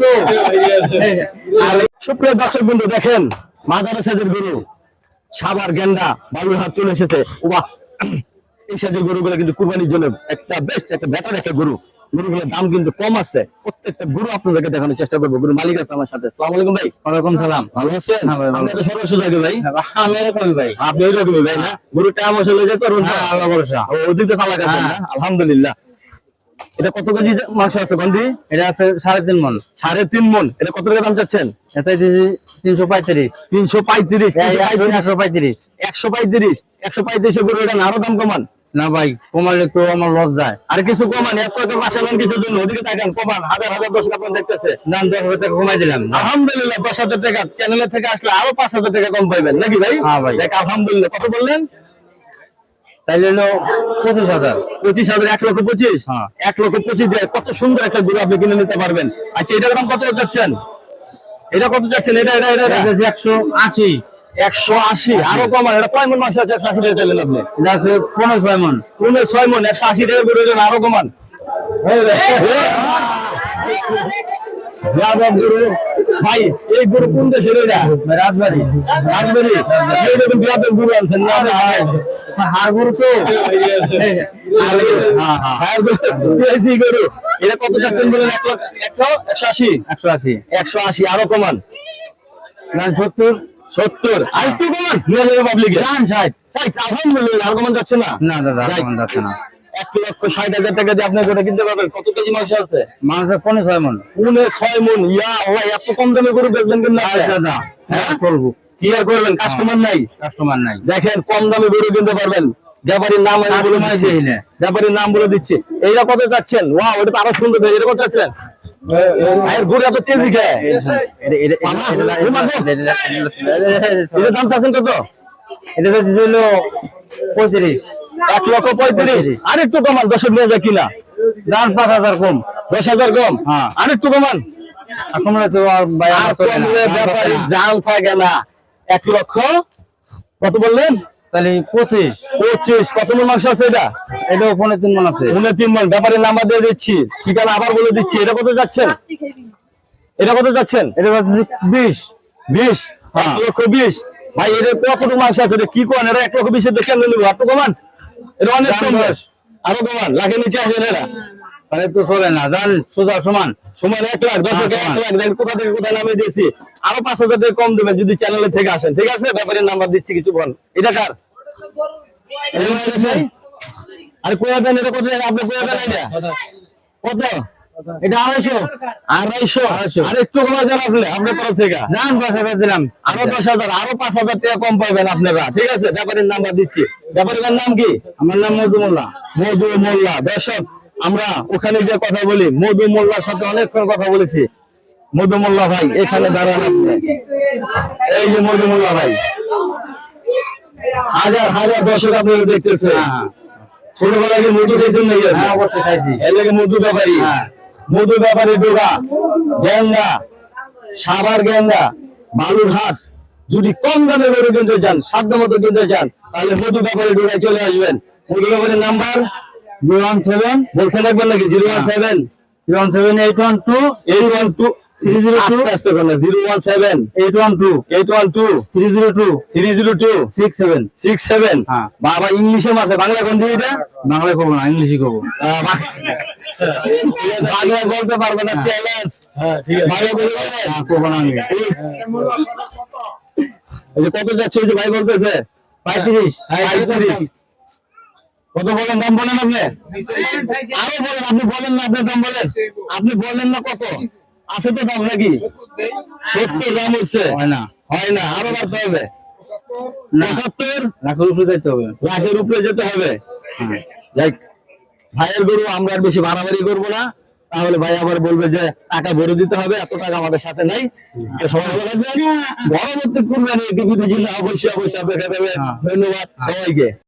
তো। সুপ্রিয় দর্শক বন্ধু, দেখেন, মাজার সাজের গরু সাবার গেন্ডা বালুরহাট চলে এসেছে। এই সাজের গরুগুলো কিন্তু কুরবানির জন্য একটা বেস্ট একটা বেটার একটা গরু। গরুগুলোর দাম কিন্তু কম আছে। প্রত্যেকটা গরু আপনাদেরকে দেখানোর চেষ্টা করব। গরু মালিক আছে আমার সাথে। সালাম আলাইকুম ভাই। ওয়ালাইকুম সালাম। ভালো আছেন? হ্যাঁ ভাই, ভালো। আপনি তো সরস্ব জায়গা ভাই? আমি এরকমই ভাই। আপনি ওইরকমই ভাই না? গরু টাইম আসলে যেতে? হ্যাঁ, আল্লাহ ভরসা। চালাক আছেন না? আলহামদুলিল্লাহ। এটা কত কেজি মাংস আছে গন্ধি এটা আছে সাড়ে তিন মন। সাড়ে তিন মন। এটা কত টাকা দাম চাচ্ছেন? এটা তিনশো পঁয়ত্রিশ। তিনশো পঁয়ত্রিশ একশো পঁয়ত্রিশ। একশো পঁয়ত্রিশ। একশো পঁয়ত্রিশ আরও দাম কমান। না ভাই কমালে তো আমার লস যায় আর কিছু কমান এত এত বাসা নেন কিছুর জন্য। ওদিকে দেখেন কমান হাজার হাজার দর্শক আপনার দেখতেছে। দাম দশ হাজার টাকা কমাই দিলাম। আলহামদুলিল্লাহ দশ হাজার টাকা চ্যানেলের থেকে আসলে আরও পাঁচ হাজার টাকা কম পাইবেন। নাকি ভাই? হ্যাঁ ভাই। দেখ আলহামদুলিল্লাহ। কত বললেন? তাইলে হলো পঁচিশ হাজার। পঁচিশ হাজার এক লক্ষ পঁচিশ? হ্যাঁ। এক লক্ষ পঁচিশ দিয়ে কত সুন্দর একটা গরু আপনি কিনে নিতে পারবেন। আচ্ছা এটার দাম কত যাচ্ছেন? এটা কত যাচ্ছেন? এটা এটা এটা একশো আশি। একশো আশি আরও কমান এটা কয় মন মাংস আছে? একশো আশি টাকা চাইলেন আপনি। আছে পনেরো ছয় মন। পুনে ছয় মন একশো আশি টাকা করে দেন আরও কমান যাদব গুরু ভাই এই গরু কোন দেশের এটা? রাজবাড়ি। রাজবাড়ি? এই দেখুন বিয়াদব গুরু আনছেন না ভাই? হার গরু তো। হ্যাঁ, হ্যাঁ। গরু, এটা কত যাচ্ছেন বলেন? এক লাখ একশো আশি? একশো আশি। একশো আশি আরও কমান সত্তর। সত্তর। আর একটু কমান নিয়ে যাবে পাবলিকে ষাট আলহামদুলিল্লাহ আর কমান যাচ্ছে না? না দাদা যাই। কমান যাচ্ছে না। এক লক্ষ ষাট হাজার টাকা দিয়ে আপনি গোটা কিনতে পারবেন কত কেজি মাংস আছে? পনেরো ছয় মন। পুনে ছয় মন ইয়া আল্লাহ এত কম দামে বেচবেন কিন্তু দাদা হ্যাঁ? করব। কি আর করবেন? কাস্টমার নাই। কাস্টমার নাই। দেখেন কম দামে গরু কিনতে পারবেন। ব্যাপারীর নাম আমি বলে ব্যাপারীর নাম বলে দিচ্ছি। এইটা কত চাচ্ছেন ওয়া ওটা তো আরও সুন্দর এটা কত চাচ্ছেন ভাইয়ের গরু এত তেজি খায় এটা দাম চাচ্ছেন কত? এটা তো দিছিল পঁয়ত্রিশ। এক লক্ষ পঁয়ত্রিশ। আর একটু কমান দশের নিয়ে যায় কিনা? দাম পাঁচ হাজার কম। দশ হাজার কম? হ্যাঁ। আর একটু কমান। কমলে তো ব্যাপারী জাল থাকে না। এক লক্ষ কত বললেন? তাহলে পঁচিশ। পঁচিশ। কত মন মাংস আছে এটা? এটাও পনেরো তিন মন আছে। মনে তিন মন। ব্যাপারের নাম্বার দিয়ে দিচ্ছি। ঠিকানা আবার বলে দিচ্ছি। এটা কত যাচ্ছেন? এটা কত যাচ্ছেন? এটা হচ্ছে বিশ। বিশ? হ্যাঁ। লক্ষ বিশ। ভাই এটা কতটুকু মাংস আছে? এটা কি কোন এটা এক লক্ষ বিশের দেখে নেব। একটু কমান। এটা অনেক কম। আরও কমান। লাখের নিচে আসে না এটা তাহলে তো চলে না জান সোজা সমান। সমান এক লাখ দশ হ্যাঁ, এক লাখ দেখেন কোথা থেকে কোথায় নামিয়ে দিয়েছি। আরও পাঁচ হাজার টাকা কম দেবেন যদি চ্যানেলে থেকে আসেন ঠিক আছে? ব্যাপারের নাম্বার দিচ্ছি কিছু বল এটা কার? এটা মাইনে চাই? আরে কোয়া দেন এটা কত আপনি কোয়া দেন এটা। কত? এটা আড়াইশো। আড়াইশো। আড়াইশো। আর একটু কমে দেন আপনি আপনার তরফ থেকে। দাম পাঁচ হাজার দিলাম। আরও দশ হাজার আরও পাঁচ হাজার টাকা কম পাইবেন আপনারা ঠিক আছে? ব্যাপারীর নাম্বার দিচ্ছি। ব্যাপারীর নাম কি? আমার নাম মধু মোল্লা মধু মোল্লা দর্শক আমরা ওখানে যে কথা বলি মধু মোল্লার সাথে অনেকক্ষণ কথা বলেছি। মধু মোল্লা ভাই এখানে দাঁড়ান এই যে মধু মোল্লা ভাই। হাজার হাজার দর্শক আপনারা দেখতেছে হ্যাঁ। ছোটবেলায় কি মধু খেয়েছেন নাকি? হ্যাঁ অবশ্যই খাইছি। এর লাগে মধু ব্যাপারী। হ্যাঁ। মধু ব্যাপারী ডোগা গেন্দা সাবার গেন্দা বালুরহাট যদি কম দামে গরু কিনতে চান সাধ্য মতো কিনতে চান তাহলে মধু ব্যাপারী ডোগায় চলে আসবেন। মধু ব্যাপারীর নাম্বার জিরো ওয়ান সেভেন বলছেন একবার নাকি? Zero one seven zero one seven eight one two eight one two three zero two আস্তে আস্তে zero one seven eight one two eight one two three zero two three zero two six seven six seven হ্যাঁ। বাবা ইংলিশে মারছে বাংলা কোন এটা? বাংলায় করব না ইংলিশে করব। বাংলা। বলতে পারবে না চ্যালেঞ্জ বাংলা। হ্যাঁ করব না আমি। কত যাচ্ছে ভাই বলতেছে? পঁয়ত্রিশ। পঁয়ত্রিশ। কত বলেন দাম বলেন আপনি? আরও বলেন আপনি বলেন না আপনার দাম বলেন। আপনি বলেন না কত? আছে তো দাম নাকি? সত্তর দাম হচ্ছে। হয় না। হয় না আরও বাড়তে হবে। পঁচাত্তর? লাখের উপরে যেতে হবে। লাখের উপরে যেতে হবে। হ্যাঁ। ভাইয়ের গরু আমরা আর বেশি বাড়াবাড়ি করব না। তাহলে ভাই আবার বলবে যে টাকা ভরে দিতে হবে এত টাকা আমাদের সাথে নাই। সবাই ভালো থাকবেন। পরবর্তী কুরবানি টিভি অবশ্যই অবশ্যই অপেক্ষা করবেন হ্যাঁ। ধন্যবাদ সবাইকে।